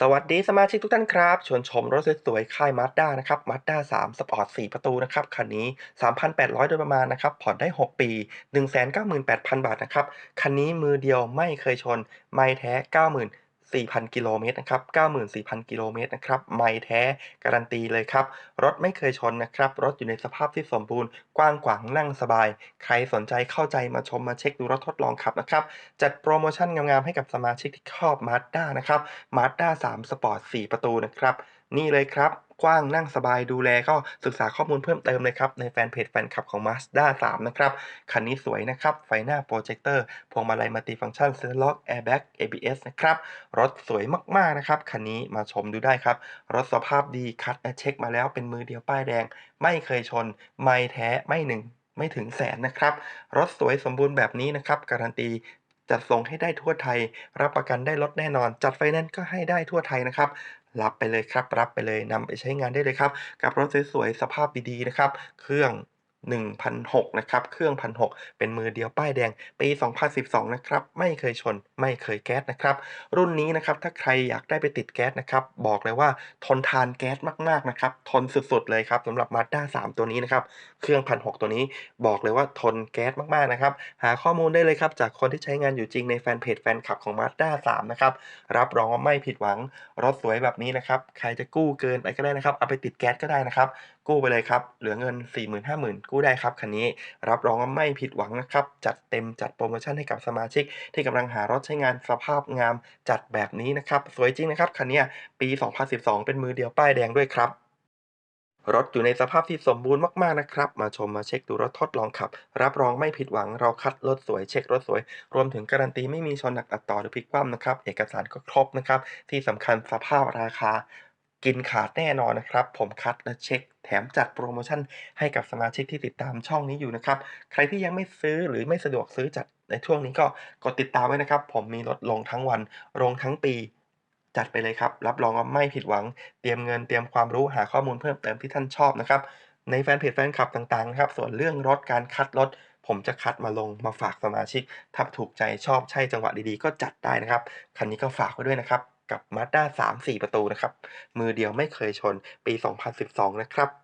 สวัสดีสมาชิกทุกท่านครับ ชวนชมรถสวยๆ ค่ายมาสด้านะครับมาสด้า3 Sport 4ประตูนะครับคันนี้ 3,800 โดยประมาณนะครับ ผ่อนได้ 6 ปี 198,000 บาทนะครับ คันนี้มือเดียวไม่เคยชน ไม่แท้ 4,000 กิโลเมตรนะครับ 94,000 กิโลเมตรนะครับ ไม่แท้การันตีเลยครับ รถไม่เคยชนนะครับ รถอยู่ในสภาพที่สมบูรณ์ กว้างขวางนั่งสบาย ใครสนใจเข้าใจมาชมมาเช็คดูรถทดลองขับนะครับ จัดโปรโมชั่นงามๆให้กับสมาชิกที่ชอบมาสด้านะครับมาสด้า3สปอร์ต4ประตูนะครับ นี่เลยครับ กว้างนั่งสบายดูแลก็ศึกษาข้อมูลเพิ่มเติมเลยครับ ในแฟนเพจแฟนคลับของ Mazda 3 นะครับ คันนี้สวยนะครับ ไฟหน้าโปรเจคเตอร์ พวงมาลัยมัลติฟังก์ชันเซ็นล็อกแอร์แบ็ก ABS นะครับ รถสวยมาก ๆ นะครับ คันนี้มาชมดูได้ครับ รถสภาพดีคัดเช็คมาแล้วเป็นมือเดียวป้ายแดง ไม่เคยชน ไม่แท้ไม่หนึ่งไม่ถึงแสนนะครับ รถสวยสมบูรณ์แบบนี้นะครับ การันตีจัดส่งให้ได้ทั่วไทย รับประกันได้รถแน่นอน จัดไฟแนนซ์ก็ให้ได้ทั่วไทยนะครับ รับไปเลยครับ รับไปเลยนำไปใช้งานได้เลยครับ กับรถสวยๆสภาพดีๆนะครับ เครื่อง 1,600นะครับ เครื่อง1,600เป็นมือเดียวป้ายแดง ปี 2012 นะครับ ไม่เคยชน ไม่เคยแก๊สนะครับ รุ่นนี้นะครับ ถ้าใครอยากได้ไปติดแก๊สนะครับ บอกเลยว่าทนทานแก๊สมาก ๆ นะครับ ทนสุด ๆ เลยครับสำหรับ Mazda 3 ตัวนี้นะครับ เครื่อง1,600ตัวนี้ บอกเลยว่าทนแก๊สมาก ๆ นะครับ หาข้อมูลได้เลยครับ จากคนที่ใช้งานอยู่จริงในแฟนเพจแฟนคลับของ Mazda 3 นะครับ รับรองว่าไม่ผิดหวัง รถสวยแบบนี้นะครับ ใครจะกู้เกินไปก็ได้นะครับ เอาไปติดแก๊สก็ได้นะครับกู้ไปเลยครับ เหลือเงิน 40,000 50,000 กู้ได้ครับ คันนี้รับรองว่าไม่ผิดหวังนะครับ จัดเต็มจัดโปรโมชั่นให้กับสมาชิก ที่กำลังหารถใช้งานสภาพงามจัดแบบนี้นะครับ สวยจริงนะครับ คันนี้ปี 2012 เป็นมือเดียวป้ายแดงด้วยครับรถอยู่ในสภาพที่สมบูรณ์มาก ๆ นะครับ มาชมมาเช็คดูรถทดลองขับ รับรองไม่ผิดหวังเราคัดรถสวยเช็ครถสวย รวมถึงการันตีไม่มีชนหนักอัดต่อหรือพลิกคว่ำนะครับ เอกสารก็ครบนะครับ ที่สำคัญสภาพราคา กินขาดแน่นอนนะครับ ผมคัดและเช็ค แถมจัดโปรโมชั่นให้กับสมาชิกที่ติดตามช่องนี้อยู่นะครับ ใครที่ยังไม่ซื้อหรือไม่สะดวกซื้อจัดในช่วงนี้ก็กดติดตามไว้นะครับ ผมมีลดลงทั้งวันลงทั้งปีจัดไปเลยครับ รับรองว่าไม่ผิดหวัง เตรียมเงินเตรียมความรู้หาข้อมูลเพิ่มเติมที่ท่านชอบนะครับ ในแฟนเพจแฟนคลับต่างๆนะครับ ส่วนเรื่องรถการคัดรถ ผมจะคัดมาลงมาฝากสมาชิก ถ้าถูกใจชอบใช่จังหวะดีๆ ก็จัดได้นะครับ คันนี้ก็ฝากไว้ด้วยนะครับ กับ Mazda 3 4 ประตูนะครับ มือเดียวไม่เคยชนปี 2012 นะครับ